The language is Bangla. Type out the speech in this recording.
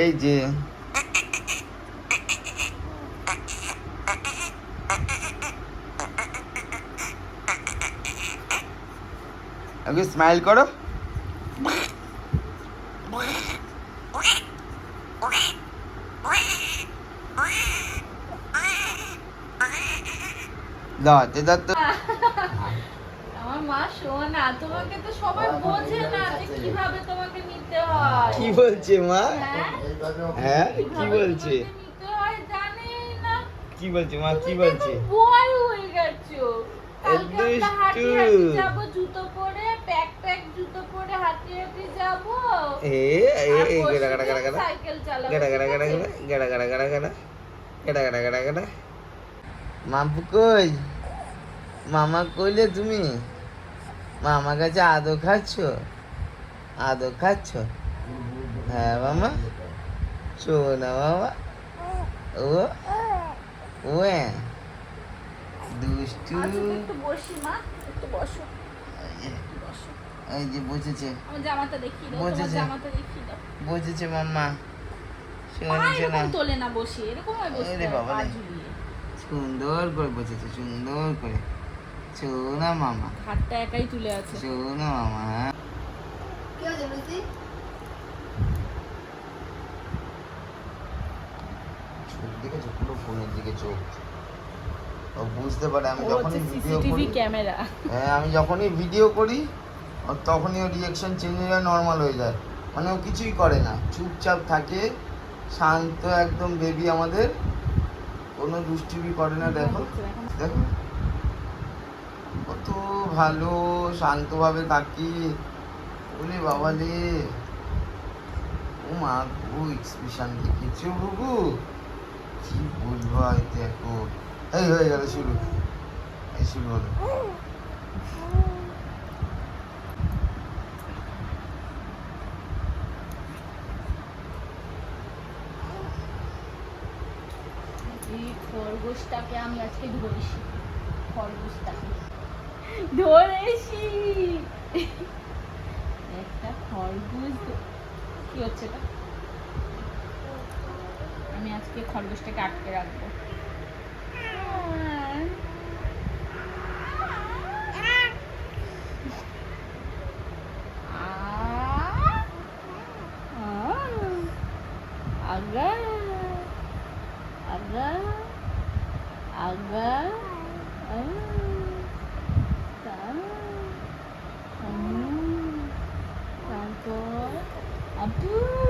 এই যে। আগে স্মাইল করো। দাঁতে দাঁত আমার মা শোনা তোমাকে তো সবাই বোঝে না যে কীভাবে তোমাকে নিতে হয় কি বলছে মা হ্যাঁ? হ্যাঁ কি বলছে নিতে হয় জানেই না কি বলছে মা কি বলছে বয় হয়ে গেছো কালকে আমরা হাঁটি হাঁটি যাব জুতো পরে প্যাক প্যাক জুতো পরে হাঁটি হাঁটি যাব এ এ গেড়া গেড়া গেড়া গেড়া সাইকেল চালাবো গেড়া? গেড়া গেড়া গেড়া গেড়া গেড়া গেড়া গেড়া গেড়া মামু কই? মামা কইলে তুমি? মামা কাছে আদর খাচ্ছ? আদর খাচ্ছ? হ্যাঁ মামা। চো না বাবা ও ও হ্যাঁ। দুষ্টু। এই যে বসেছে। বসেছে। বসেছে মাম্মা। শোনা তোলে না বসে এরকম হয় বাবা সুন্দর করে বসেছে সুন্দর করে। সোনা মামা। হাতটা একাই তুলে আছে। সোনা মামা। হ্যাঁ পুরো ফোনের দিকে চোখ। ও বুঝতে পারে আমি যখনই ভিডিও করি ক্যামেরা। হ্যাঁ আমি যখনই ভিডিও করি ও তখনই ও রিয়াকশন চেঞ্জ হয়ে যায় নর্মাল হয়ে যায়। মানে ও কিছুই করে না। চুপচাপ থাকে শান্ত একদম বেবি আমাদের। কোনো দুষ্টুমি করে না, দেখো। দেখো। কত ভালো, শান্তভাবে থাকি বলে বাবা রে। ও মা গো এক্সপ্রেশন দেখেছ বুবু? কি বলব দেখো। এই হয়ে গেল শুরু। এই শুরু হলো। এই খরগোশটাকে আমি আজকে ধরেছি। খরগোশটাকে ধরেছি। একটা খরগোশ কি হচ্ছে এটা? আমি আজকে খরগোশটাকে আটকে রাখব। আগা তারপর আপু